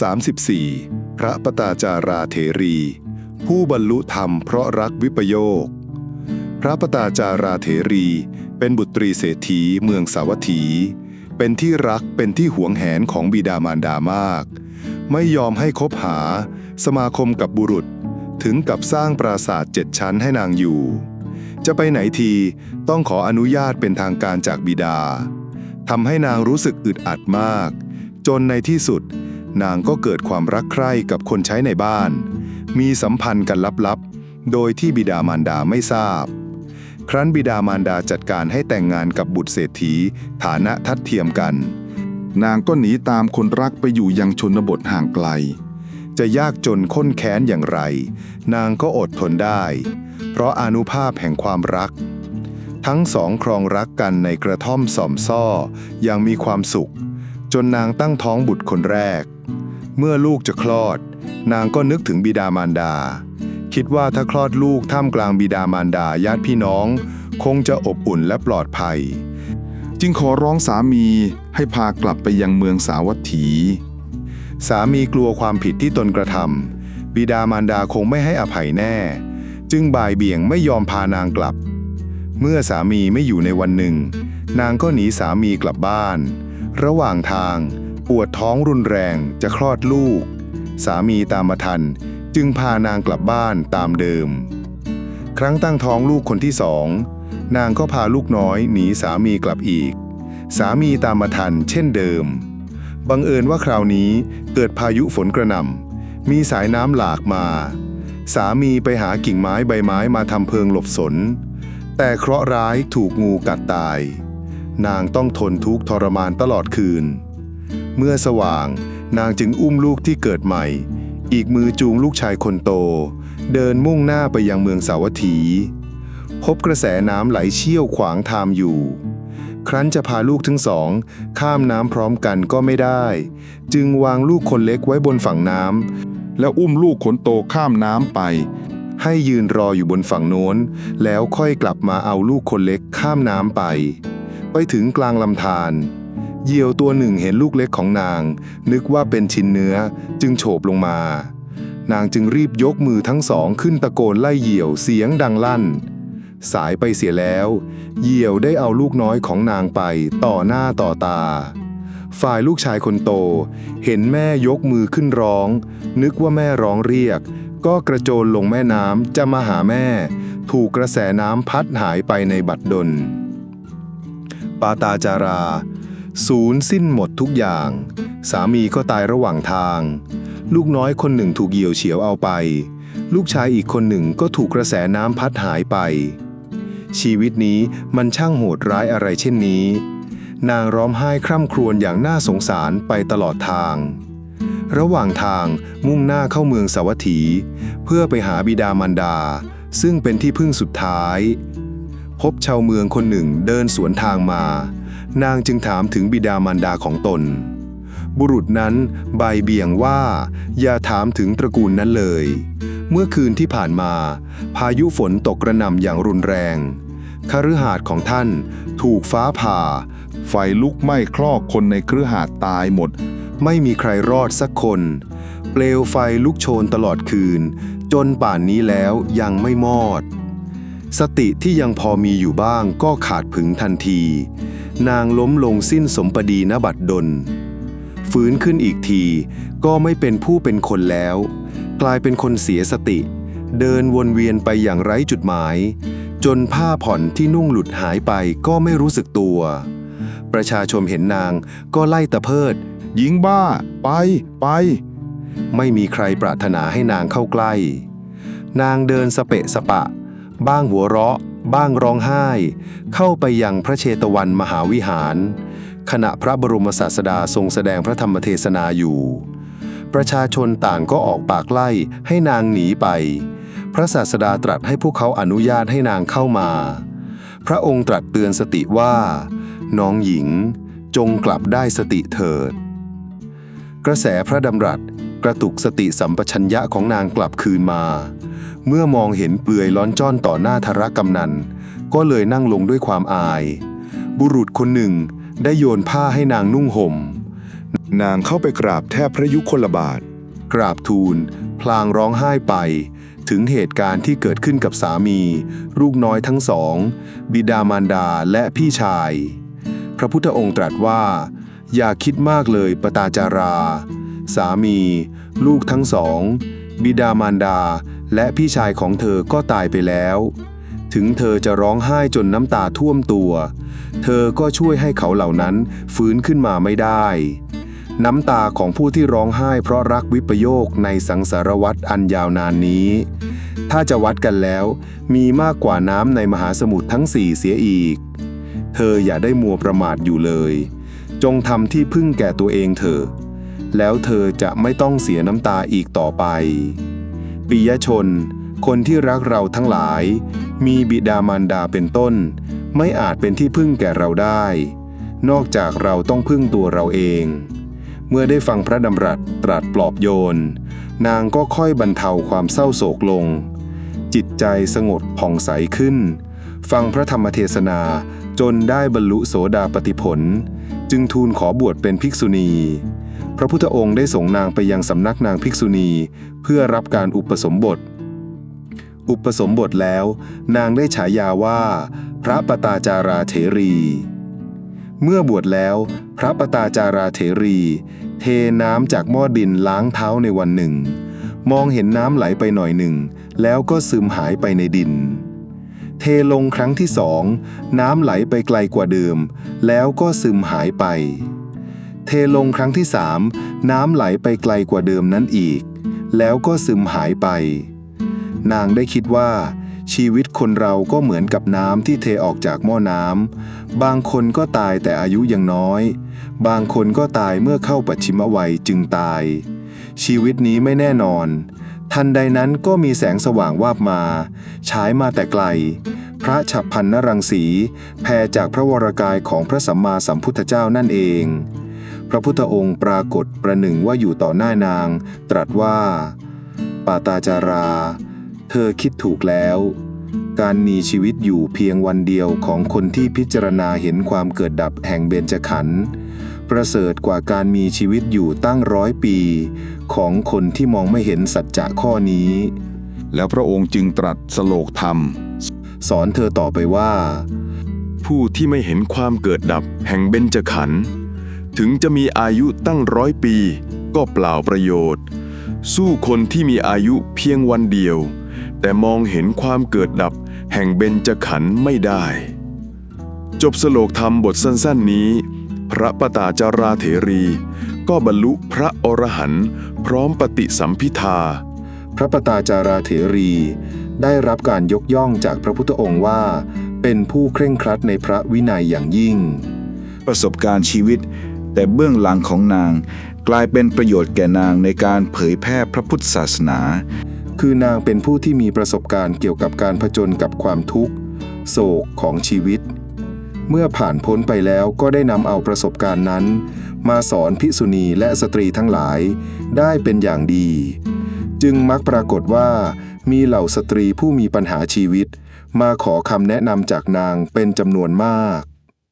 34. พระปตาจาราเถรี ผู้บรรลุธรรมเพราะรักวิปโยค พระปตาจาราเถรี เป็นบุตรีเศรษฐีเมืองสาวัตถี เป็นที่รักเป็นที่หวงแหนของบิดามารดามาก ไม่ยอมให้คบหา สมาคมกับบุรุษ ถึงกับสร้างปราสาทเจ็ดชั้นให้นางอยู่ จะไปไหนทีต้องขออนุญาตเป็นทางการจากบิดาทำให้นางรู้สึกอึดอัดมาก จนในที่สุด นางก็เกิดความรักใคร่กับคนใช้ในบ้าน มีสัมพันธ์กันลับๆ โดยที่บิดามารดาไม่ทราบ ครั้นบิดามารดาจัดการให้แต่งงานกับบุตรเศรษฐี ฐานะทัดเทียมกัน นางก็หนีตามคนรักไปอยู่ยังชนบทห่างไกล จะยากจนข้นแค้นอย่างไร นางก็อดทนได้ เพราะอนุภาพแห่งความรัก ทั้งสองครองรักกันในกระท่อมสอมซ่อย่างมีความสุข จนนางตั้งท้องบุตรคนแรก เมื่อลูกจะคลอด นางก็นึกถึงบิดามารดา คิดว่าถ้าคลอดลูกท่ามกลางบิดามารดาญาติพี่น้อง คงจะอบอุ่นและปลอดภัย จึงขอร้องสามีให้พากลับไปยังเมืองสาวัตถี สามีกลัวความผิดที่ตนกระทำบิดามารดาคงไม่ให้อภัยแน่ จึงบ่ายเบี่ยงไม่ยอมพานางกลับ เมื่อสามีไม่อยู่ในวันหนึ่ง นางก็หนีสามีกลับบ้าน ระหว่างทาง วดท้องรุนแรงจะคลอดลูก สามีตามมาทัน จึงพานางกลับบ้านตามเดิม ครั้งตั้งท้องลูกคนที่สองนางก็พาลูกน้อยหนีสามีกลับอีก สามีตามมาทันเช่นเดิม บังเอิญว่าคราวนี้เกิดพายุฝนกระหน่ำมีสายน้ำหลากมา สามีไปหากิ่งไม้ใบไม้มาทำเพิงหลบฝนแต่เคราะห์ร้ายถูกงูกัดตาย นางต้องทนทุกข์ทรมานตลอดคืน เมื่อสว่าง นางจึงอุ้มลูกที่เกิดใหม่ อีกมือจูงลูกชายคนโต เดินมุ่งหน้าไปยังเมืองสาวัตถี พบกระแสน้ำไหลเชี่ยวขวางทามอยู่ ครั้นจะพาลูกทั้งสอง ข้ามน้ำพร้อมกันก็ไม่ได้ จึงวางลูกคนเล็กไว้บนฝั่งน้ำแล้วอุ้มลูกขนโตข้ามน้ำไป ให้ยืนรออยู่บนฝั่งโน้น แล้วค่อยกลับมาเอาลูกคนเล็กข้ามน้ำไป ไปถึงกลางลำธาร เหยี่ยวตัวหนึ่งเห็นลูกเล็กของนาง นึกว่าเป็นชิ้นเนื้อจึงโฉบลงมา นางจึงรีบยกมือทั้งสองขึ้นตะโกนไล่เหยี่ยวเสียงดังลั่น สายไปเสียแล้ว เหยี่ยวได้เอาลูกน้อยของนางไปต่อหน้าต่อตา ฝ่ายลูกชายคนโต เห็นแม่ยกมือขึ้นร้อง นึกว่าแม่ร้องเรียก ก็กระโจนลงแม่น้ำจะมาหาแม่ ถูกกระแสน้ำพัดหายไปในบัดดลปาตาจารา ศูนย์สิ้นหมดทุกอย่าง สามีก็ตายระหว่างทาง ลูกน้อยคนหนึ่งถูกเหยี่ยวเฉียวเอาไป ลูกชายอีกคนหนึ่งก็ถูกกระแสน้ำพัดหายไป ชีวิตนี้มันช่างโหดร้ายอะไรเช่นนี้ นางร้องไห้คร่ำครวญอย่างน่าสงสารไปตลอดทาง ระหว่างทางมุ่งหน้าเข้าเมืองสาวัตถี เพื่อไปหาบิดามารดา ซึ่งเป็นที่พึ่งสุดท้าย พบชาวเมืองคนหนึ่งเดินสวนทางมา นางจึงถามถึงบิดามารดาของตน บุรุษนั้นใบเบี่ยงว่า อย่าถามถึงตระกูลนั้นเลย เมื่อคืนที่ผ่านมา พายุฝนตกกระหน่ำอย่างรุนแรงคฤหาสน์ของท่านถูกฟ้าผ่า ไฟลุกไหม้คลอกคนในครือหาดตายหมด ไม่มีใครรอดสักคน เปลวไฟลุกโชนตลอดคืน จนป่านนี้แล้วยังไม่มอด สติที่ยังพอมีอยู่บ้างก็ขาดผึงทันที นางล้มลงสิ้นสมปดีนบัดดล ฟื้นขึ้นอีกทีก็ไม่เป็นผู้เป็นคนแล้ว กลายเป็นคนเสียสติ เดินวนเวียนไปอย่างไร้จุดหมาย จนผ้าผ่อนที่นุ่งหลุดหายไปก็ไม่รู้สึกตัว ประชาชนเห็นนางก็ไล่ตะเพิดหญิงบ้า ไปไป ไม่มีใครปรารถนาให้นางเข้าใกล้ นางเดินสเปะสปะ บ้างหัวเราะ บ้างร้องไห้ เข้าไปยังพระเชตวันมหาวิหาร ขณะพระบรมศาสดาทรงแสดงพระธรรมเทศนาอยู่ ประชาชนต่างก็ออกปากไล่ให้นางหนีไป พระศาสดาตรัสให้พวกเขาอนุญาตให้นางเข้ามา พระองค์ตรัสเตือนสติว่า น้องหญิงจงกลับได้สติเถิด กระแสพระดำรัส กระตุกสติสัมปชัญญะของนางกลับคืนมา เมื่อมองเห็นเปลือยล้อนจ้อนต่อหน้าธารกำนัน ก็เลยนั่งลงด้วยความอาย บุรุษคนหนึ่งได้โยนผ้าให้นางนุ่งห่ม นางเข้าไปกราบแทบพระยุคลบาท กราบทูล พลางร้องไห้ไป ถึงเหตุการณ์ที่เกิดขึ้นกับสามี ลูกน้อยทั้งสอง บิดามารดาและพี่ชาย พระพุทธองค์ตรัสว่า อย่าคิดมากเลยปตาจารา สามี ลูกทั้งสอง บิดามารดา และพี่ชายของเธอก็ตายไปแล้ว ถึงเธอจะร้องไห้จนน้ำตาท่วมตัว เธอก็ช่วยให้เขาเหล่านั้นฟื้นขึ้นมาไม่ได้ น้ำตาของผู้ที่ร้องไห้เพราะรักวิปโยคในสังสารวัตรอันยาวนานนี้ ถ้าจะวัดกันแล้ว มีมากกว่าน้ำในมหาสมุทรทั้งสี่เสียอีก เธออย่าได้มัวประมาทอยู่เลยจงทำที่พึ่งแก่ตัวเองเถอะ แล้วเธอจะไม่ต้องเสียน้ำตาอีกต่อไปปิยชน คนที่รักเราทั้งหลาย มีบิดามารดาเป็นต้น ไม่อาจเป็นที่พึ่งแก่เราได้ นอกจากเราต้องพึ่งตัวเราเอง เมื่อได้ฟังพระดำรัสตรัสปลอบโยน นางก็ค่อยบรรเทาความเศร้าโศกลง จิตใจสงบผ่องใสขึ้น ฟังพระธรรมเทศนาจนได้บรรลุโสดาปติผล จึงทูลขอบวชเป็นภิกษุณี พระพุทธองค์ได้ส่งนางไปยังสำนักนางภิกษุณี เพื่อรับการอุปสมบท อุปสมบทแล้ว นางได้ฉายาว่า พระปตาจาราเถรี เมื่อบวชแล้ว พระปตาจาราเถรี เทน้ำจากหม้อดินล้างเท้าในวันหนึ่ง มองเห็นน้ำไหลไปหน่อยหนึ่ง แล้วก็ซึมหายไปในดิน เทลงครั้งที่สองน้ำไหลไปไกลกว่าเดิม แล้วก็ซึมหายไป เทลงครั้งที่สามน้ำไหลไปไกลกว่าเดิมนั้นอีก แล้วก็ซึมหายไป นางได้คิดว่า ชีวิตคนเราก็เหมือนกับน้ำที่เทออกจากหม้อน้ำบางคนก็ตายแต่อายุยังน้อย บางคนก็ตายเมื่อเข้าปัจฉิมวัยจึงตาย ชีวิตนี้ไม่แน่นอน ทันใดนั้นก็มีแสงสว่างวาบมาฉายมาแต่ไกล พระฉับพันนรังสีแผ่จากพระวรกายของพระสัมมาสัมพุทธเจ้านั่นเอง พระพุทธองค์ปรากฏประหนึ่งว่าอยู่ต่อหน้านาง ตรัสว่า ปาตาจารา เธอคิดถูกแล้ว การมีชีวิตอยู่เพียงวันเดียวของคนที่พิจารณาเห็นความเกิดดับแห่งเบญจขันธ์ ประเสริฐกว่าการมีชีวิตอยู่ตั้งร้อยปี ของคนที่มองไม่เห็นสัจจะข้อนี้ แล้วพระองค์จึงตรัสสโลกธรรม สอนเธอต่อไปว่า ผู้ที่ไม่เห็นความเกิดดับแห่งเบญจขันธ์ถึงจะมีอายุตั้งร้อยปี ก็เปล่าประโยชน์ สู้คนที่มีอายุเพียงวันเดียว แต่มองเห็นความเกิดดับแห่งเบญจขันธ์ไม่ได้ จบสโลกธรรมบทสั้นๆนี้ พระปตาจาราเถรี ก็บรรลุพระอรหันต์พร้อมปฏิสัมพิทา พระปตาจาราเถรี ได้รับการยกย่องจากพระพุทธองค์ว่า เป็นผู้เคร่งครัดในพระวินัยอย่างยิ่ง ประสบการณ์ชีวิต แต่เบื้องหลังของนาง กลายเป็นประโยชน์แก่นางในการเผยแพร่พระพุทธศาสนา คือนางเป็นผู้ที่มีประสบการณ์เกี่ยวกับการผจญกับความทุกข์ โศกของชีวิต เมื่อผ่านพ้นไปแล้วก็ได้นำเอาประสบการณ์นั้น มาสอนภิกษุณีและสตรีทั้งหลายได้เป็นอย่างดี จึงมักปรากฏว่า มีเหล่าสตรีผู้มีปัญหาชีวิต มาขอคำแนะนำจากนางเป็นจำนวนมาก